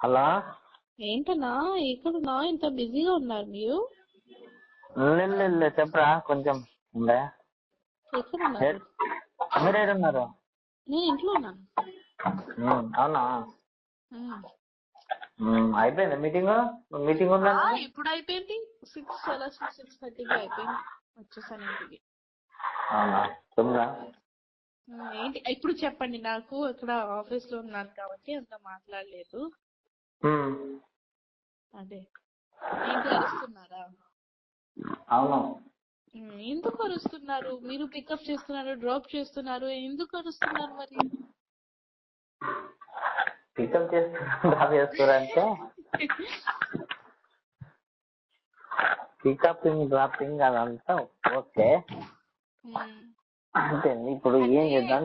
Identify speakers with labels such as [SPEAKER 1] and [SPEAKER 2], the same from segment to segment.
[SPEAKER 1] Hello?
[SPEAKER 2] ఏంటన్నా ఎక్కడున్నా ఇంత బిజీగా ఉన్నారు మీరు?
[SPEAKER 1] లేదు చెప్పరా కొంచెం ఉందా
[SPEAKER 2] ఎక్కడున్నారు?
[SPEAKER 1] మీరు ఏడున్నారు?
[SPEAKER 2] నేను ఇంట్లో ఉన్నాను
[SPEAKER 1] అవునా? అయిపోయిందా మీటింగ్? మీటింగ్ ఉందా?
[SPEAKER 2] ఆ, ఇప్పుడు అయిపోయింది. సిక్స్ అలా సిక్స్ థర్టీకి అయిపోయింది. వచ్చేసాను ఇంటికి.
[SPEAKER 1] అవునా?
[SPEAKER 2] ఏంటి ఇప్పుడు చెప్పండి నాకు ఇక్కడ ఆఫీస్లో ఉన్నాను కాబట్టి అంత మాట్లాడలేదు. అదే. అరుస్తున్నారా?
[SPEAKER 1] అవును.
[SPEAKER 2] ఎందుకు అరుస్తున్నారు? మీరు పికప్ చేస్తున్నారు డ్రాప్ చేస్తున్నారు ఎందుకు అరుస్తున్నారు మరి?
[SPEAKER 1] పికప్ చేస్తున్నా డ్రాప్ చేస్తారంటే పికపింగ్ డ్రాపింగ్ అదంతా ఓకే. అంతే ఇప్పుడు ఏం చేద్దాం?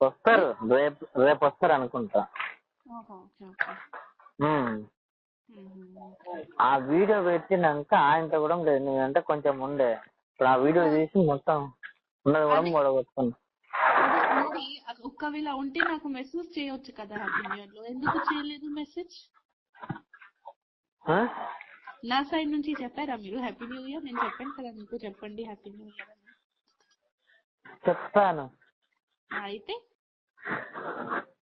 [SPEAKER 1] వస్తారు. రేపు రేపు వస్తారు అనుకుంటా.
[SPEAKER 2] ఓహో, ఓకే ఓకే.
[SPEAKER 1] ఉమ్.
[SPEAKER 2] మ్మ్.
[SPEAKER 1] ఆ వీడియో పెట్టినాక ఆయనతో కూడా లేదు నేనంటే కొంచెం ఉండే. ఇప్పుడు ఆ వీడియో తీసి మొత్తం ఉన్నది కూడా
[SPEAKER 2] అదే మరి ఒక్కవేళ ఉంటే నాకు మెసేజ్ చేయొచ్చు కదా హ్యాపీ న్యూ ఇయర్లో ఎందుకు చేయలేదు మెసేజ్? నా సైడ్ నుంచి చెప్పారా మీరు? Happy new year? నేను చెప్పాను కదా మీకు. చెప్పండి హ్యాపీ న్యూ ఇయర్ అని.
[SPEAKER 1] చెప్తాను
[SPEAKER 2] అయితే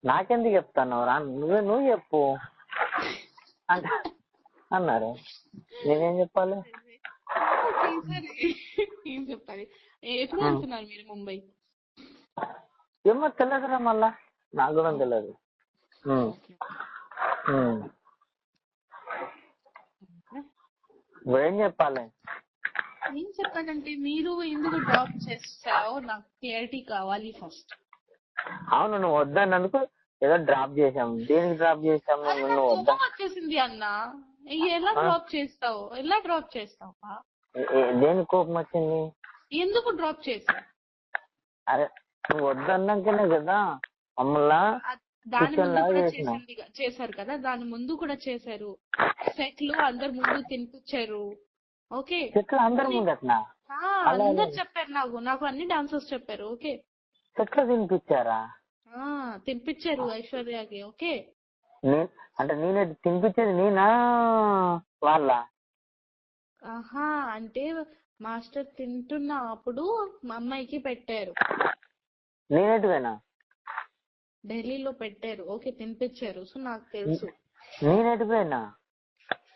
[SPEAKER 1] నాకెందుకు చెప్తాను రా? నువ్వే నువ్వు చెప్పు. అంట అన్నారు. నేనేం చెప్పాలి?
[SPEAKER 2] ఏం చెప్పాలి? ఎప్పుడు వెళ్తున్నారు మీరు ముంబై.
[SPEAKER 1] ఏమో తెలియదురా మళ్ళా. నాకు కూడా తెలియదు. నువ్వేం చెప్పాలి?
[SPEAKER 2] ఏం చెప్పాలంటే మీరు ఎందుకు డ్రాప్ చేస్తారో నాకు క్లారిటీ కావాలి ఫస్ట్.
[SPEAKER 1] అవును నువ్వు వద్దన్నందుకు ఏదో డ్రాప్ చేసాం దేనికి డ్రాప్ చేసాం
[SPEAKER 2] అరే
[SPEAKER 1] నువ్వు
[SPEAKER 2] నాకు
[SPEAKER 1] వద్దా?
[SPEAKER 2] కోపం వచ్చేసింది అన్న. ఎలా డ్రాప్ చేస్తావు? ఎలా డ్రాప్ చేస్తావా?
[SPEAKER 1] ఏ- ఏ- దేనికి కోపం వచ్చింది?
[SPEAKER 2] ఎందుకు డ్రాప్ చేసావు
[SPEAKER 1] అరే నువ్వు వద్దన్నాకనే కదా మమ్మల్ని
[SPEAKER 2] అ- దాని
[SPEAKER 1] Kitchen
[SPEAKER 2] ముందు
[SPEAKER 1] లాగా
[SPEAKER 2] కూడా
[SPEAKER 1] చేసినాం.
[SPEAKER 2] చేసింది చేశారు కదా? దాని ముందు కూడా చేశారు. సెట్లో అందరు ముందు తినిపించారు. ఓకే.
[SPEAKER 1] చెట్లు అందరి ముందు అట్లా
[SPEAKER 2] ఆ, అందరు చెప్పారు నాకు. నాకు అన్ని డాన్సర్స్ చెప్పారు. ఓకే.
[SPEAKER 1] చెట్లు తినిపించారా?
[SPEAKER 2] ఆ తినిపించారు ఐశ్వర్యకి. ఓకే.
[SPEAKER 1] అంటే నేనే తినిపించేది నేనా? వాళ్ళ?
[SPEAKER 2] ఆహా అంటే మాస్టర్ తింటున్న అప్పుడు మా అమ్మాయికి పెట్టారు.
[SPEAKER 1] నేనేటివేనా?
[SPEAKER 2] ఢిల్లీలో పెట్టారు. ఓకే తినిపించారు. సో నాకు తెలుసు.
[SPEAKER 1] నేనేటిపోయినా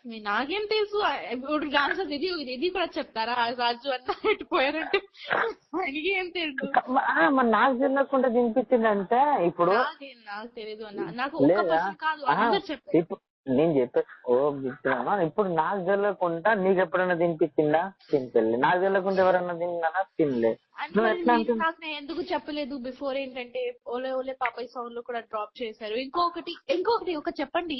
[SPEAKER 2] మీ నాకేం తెలుసు. ఇప్పుడు డాన్సర్ ఇది ఇది కూడా చెప్తారా? రాజు అన్న పోయారంటే ఏం తెలుసు?
[SPEAKER 1] మరి నాకు తెలియకుండా తినిపించిందంటే ఇప్పుడు
[SPEAKER 2] నాకేం తెలియదు అన్న. నాకు పర్సన్ కాదు. అందరు
[SPEAKER 1] ఇప్పుడు నేను చెప్పే ఓ ఇప్పుడు నాకు తెలియకుండా నీకు ఎప్పుడైనా తినిపించిందా తినిపెళ్ళి నాకు తెలియకుండా ఎవరన్నా తిన్నానా తినలే
[SPEAKER 2] ఎందుకు చెప్పలేదు? బిఫోర్ ఏంటంటే ఓలే ఓలే పాపయ్య సాంగ్లో కూడా డ్రాప్ చేశారు. ఇంకొకటి ఇంకొకటి ఒక చెప్పండి.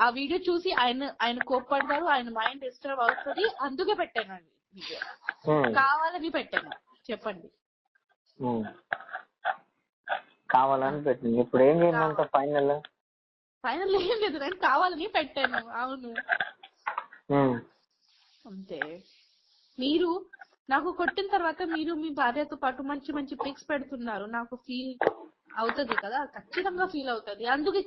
[SPEAKER 2] ఆ వీడియో చూసి ఆయన ఆయన కోప్పడతారు ఆయన మైండ్ డిస్టర్బ్ అవుతుంది. అందుకే పెట్టాను వీడియో. కావాలని పెట్టాను. చెప్పండి.
[SPEAKER 1] కావాలని పెట్టింది. ఇప్పుడు ఏం చేయమంట ఫైనల్?
[SPEAKER 2] ఫైనల్ ఏం లేదు నేను కావాలని పెట్టాను. అవును. అంతే. మీరు నాకు కొట్టిన తర్వాత మీరు మీ భార్యతో పాటు మంచి మంచి పిక్స్ పెడుతున్నారు. నాకు ఫీల్ అవుతది కదా? ఖచ్చితంగా ఫీల్ అవుతది. అందుకే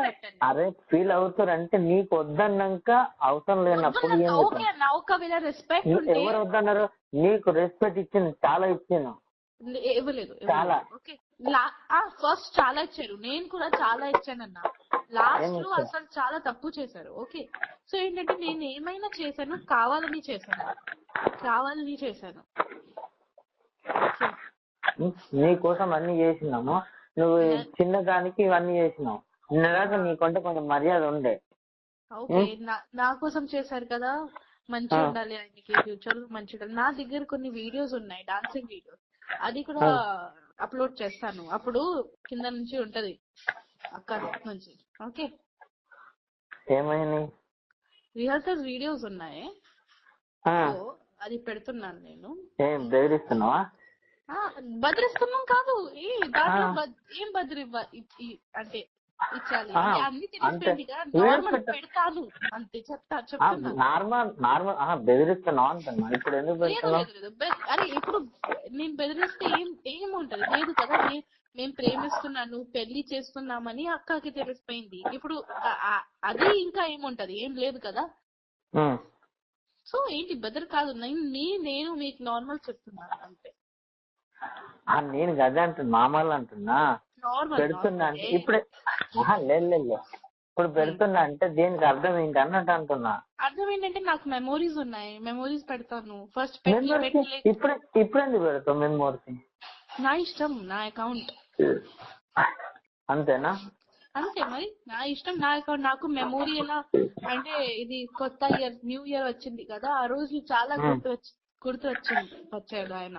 [SPEAKER 2] పెట్టాను
[SPEAKER 1] అరే ఫీల్ అవుతారంటే నీకు వద్దన్నాక అవసరం లేనప్పుడు
[SPEAKER 2] ఓకే అన్న. ఒకవేళ రెస్పెక్ట్
[SPEAKER 1] ఎవరు వద్దన్నారు? నీకు రెస్పెక్ట్ ఇచ్చింది చాలా ఇచ్చాను
[SPEAKER 2] ఇవ్వలేదు
[SPEAKER 1] చాలా.
[SPEAKER 2] ఫస్ట్ చాలా ఇచ్చారు. నేను కూడా చాలా ఇచ్చానన్న.
[SPEAKER 1] లాస్ట్లో?
[SPEAKER 2] అసలు చాలా తప్పు చేశారు. ఓకే. సో ఏంటంటే నేను ఏమైనా చేశాను కావాలని చేశాను. కావాలని చేశాను.
[SPEAKER 1] నీ కోసం అన్ని చేసినాము. నువ్వు చిన్నదానికి ఇవన్నీ చేసినావు. నిన్నదాకా నీకంటే కొంచెం మర్యాద ఉండే.
[SPEAKER 2] ఓకే. నా- కోసం చేశారు కదా. మంచి. ఉండాలి ఆయనకి ఫ్యూచర్లో మంచి ఉండాలి. నా దగ్గర కొన్ని వీడియోస్ ఉన్నాయి డాన్సింగ్ వీడియోస్. అది కూడా అప్లోడ్ చేస్తాను. అప్పుడు కింద నుంచి ఉంటది. అక్కడ నుంచి. ఓకే?
[SPEAKER 1] ఏమైంది?
[SPEAKER 2] రిహర్సల్స్ వీడియోస్ ఉన్నాయి. సో అది పెడుతున్నాను నేను.
[SPEAKER 1] ఏం బెదిరిస్తున్నావా?
[SPEAKER 2] ఆ, బెదిరిస్తున్నాం కాదు. ఏ దాంట్లో ఏం బదిరి అంటే ఇచ్చాలి. అన్ని తెలిసిపోయింది కదా. నార్మల్ పెడతాను. అంతే చెప్తా చెప్తున్నాను
[SPEAKER 1] నార్మల్ నార్మల్ బెదిరిస్తున్నావు అంటున్నా ఇప్పుడు ఎందుకు
[SPEAKER 2] లేదు
[SPEAKER 1] పెడుతున్నావు?
[SPEAKER 2] లేదు. లేదు బె- అరే ఇప్పుడు నేను బెదిరిస్తే ఏం ఏముంటది? లేదు కదా నేను ప్రేమిస్తున్నాను పెళ్ళి చేస్తున్నామని అక్కకి తెలిసిపోయింది. ఇప్పుడు అది ఇంకా ఏముంటది? ఏం లేదు కదా. సో ఏంటి బెదర్ కాదు? నేను నీ- నేను మీకు నార్మల్ చెప్తున్నాను అంతే.
[SPEAKER 1] నేను గదే అంటున్నా మామూలు అంటున్నా.
[SPEAKER 2] నార్మల్
[SPEAKER 1] పెడుతున్నా అంటే ఇప్పుడే లేదు. ఇప్పుడు పెడుతున్నా అంటే దీనికి అర్థం ఏంటి అన్నట్టు అంటున్నా.
[SPEAKER 2] అర్థం ఏంటంటే నాకు మెమోరీస్ ఉన్నాయి. మెమోరీస్ పెడతాను. ఫస్ట్
[SPEAKER 1] ఇప్పుడు ఇప్పుడు ఎందుకు పెడతావు మెమోరీస్?
[SPEAKER 2] నా ఇష్టం నా అకౌంట్.
[SPEAKER 1] అంతేనా?
[SPEAKER 2] అంతే మరి. నా ఇష్టం నా అకౌంట్. నాకు మెమొరీ ఎలా అంటే ఇది కొత్త ఇయర్ న్యూ ఇయర్ వచ్చింది కదా. ఆ రోజు చాలా గుర్తు వచ్చి గుర్తు వచ్చింది వచ్చాడు ఆయన.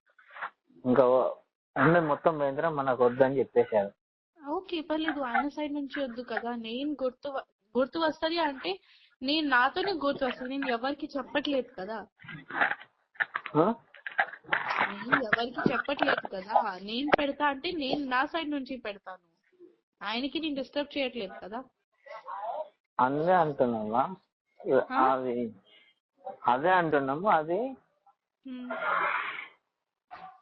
[SPEAKER 1] ఇంకా ఉండే మొత్తం పోయిందిరా మనకు వద్దని చెప్పేశారు.
[SPEAKER 2] ఓకే పర్లేదు. ఆయన సైడ్ నుంచి వద్దు కదా. నేను గుర్తు గుర్తు వస్తది అంటే నేను నాతోనే గుర్తు వస్తుంది. నేను ఎవరికి చెప్పట్లేదు కదా? నేను ఎవరికి చెప్పట్లేదు కదా. నేను పెడతా అంటే నేను నా సైడ్ నుంచి పెడతాను. ఆయనకి నేను డిస్టర్బ్ చేయట్లేదు కదా.
[SPEAKER 1] అదే అంటున్నావా అది అదే అంటున్నాము. అది.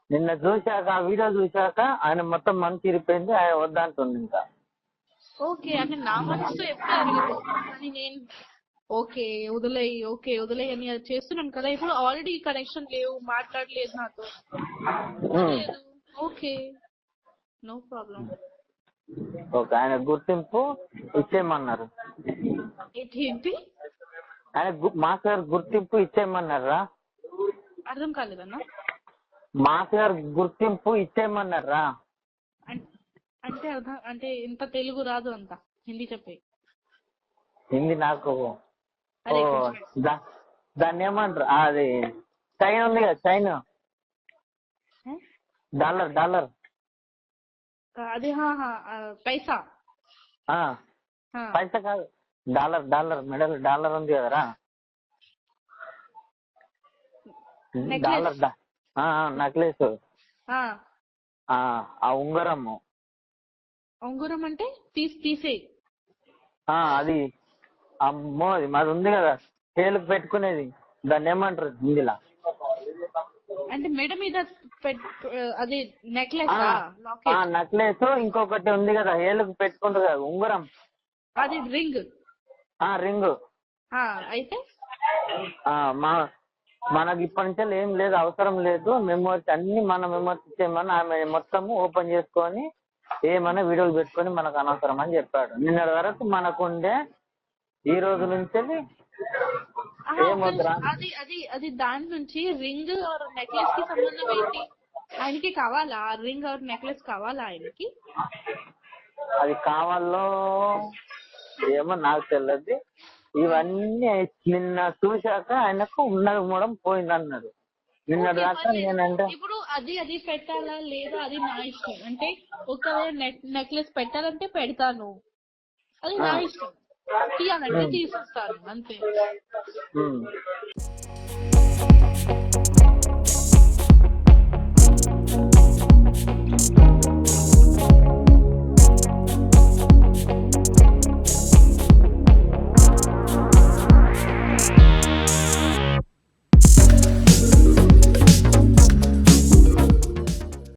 [SPEAKER 1] నిన్న చూశాక ఆ వీడియో చూశాక ఆయన మొత్తం మనసు ఇరిపోయింది ఆయన వద్దంటుంది ఇంకా.
[SPEAKER 2] ఓకే అంటే నా ఎప్పుడు అడగదు కానీ నేను ఓకే వదిలేయి ఓకే వదిలేయి అని అది చేస్తున్నాను కదా. ఇప్పుడు ఆల్రెడీ కనెక్షన్ లేవు మాట్లాడలేదు నాతో. ఓకే నో ప్రాబ్లం
[SPEAKER 1] ఓకే ఆయన గుర్తింపు ఇచ్చేయమన్నారు.
[SPEAKER 2] ఏంటి?
[SPEAKER 1] ఆయన మాస్టర్ గారు గుర్తింపు ఇచ్చేయమన్నారా?
[SPEAKER 2] అర్థం కాలేదన్నా?
[SPEAKER 1] మాస్టర్ గారు గుర్తింపు ఇచ్చేయమన్నారా?
[SPEAKER 2] అంటే అర్థం అంటే ఇంత తెలుగు రాదు అంత హిందీ చెప్పే.
[SPEAKER 1] హిందీ నాకు దాన్ని ఏమంటారు? అది చైన్ ఉంది కదా చైన్? Dollar dollar.
[SPEAKER 2] అదే పైసా.
[SPEAKER 1] పైసా కాదు. డాలర్ డాలర్ మెడల్ డాలర్ ఉంది కదరా. Dollar necklace.
[SPEAKER 2] ఆ,
[SPEAKER 1] ఉంగరము.
[SPEAKER 2] ఉంగరం అంటే తీసి తీసేయి.
[SPEAKER 1] ఆ అది. అమ్మో అది మాది ఉంది కదా. చేలుకు పెట్టుకునేది. దాన్ని ఏమంటారు హిందీలా
[SPEAKER 2] అంటే మెడ మీద అది నెక్లెస్?
[SPEAKER 1] నెక్లెస్ ఇంకొకటి ఉంది కదా. ఏలుకు పెట్టుకుంటారు కదా. ఉంగరం.
[SPEAKER 2] అది రింగ్.
[SPEAKER 1] రింగ్.
[SPEAKER 2] అయితే?
[SPEAKER 1] మా మనకి ఇప్పటి నుంచి ఏం లేదు అవసరం లేదు. మెమోరీస్ అన్ని మన మెమోరీస్ ఇచ్చేయమని ఆమె మొత్తం ఓపెన్ చేసుకొని ఏమైనా వీడియోలు పెట్టుకొని మనకు అనవసరం అని చెప్పాడు. నిన్నటి వరకు మనకుండే ఈ రోజు నుంచి
[SPEAKER 2] అది అది అది దాని నుంచి రింగ్ ఆర్ నెక్లెస్కి సంబంధం ఏంటి? ఆయనకి కావాలా? రింగ్ ఆర్ నెక్లెస్ కావాలా ఆయనకి?
[SPEAKER 1] అది కావాలో ఏమో నాకు తెలియదు ఇవన్నీ నిన్న చూశాక ఆయనకు ఉన్నది మూడం పోయింది అన్నాడు నిన్నటి దాకా. నేనంటే
[SPEAKER 2] ఇప్పుడు అది అది పెట్టాలా లేదా అది నా ఇష్టం అంటే ఒకవేళ నెక్లెస్ పెట్టాలంటే పెడతాను అది నా. ఇష్టం తీయాలంటే తీసేస్తాను అంతే.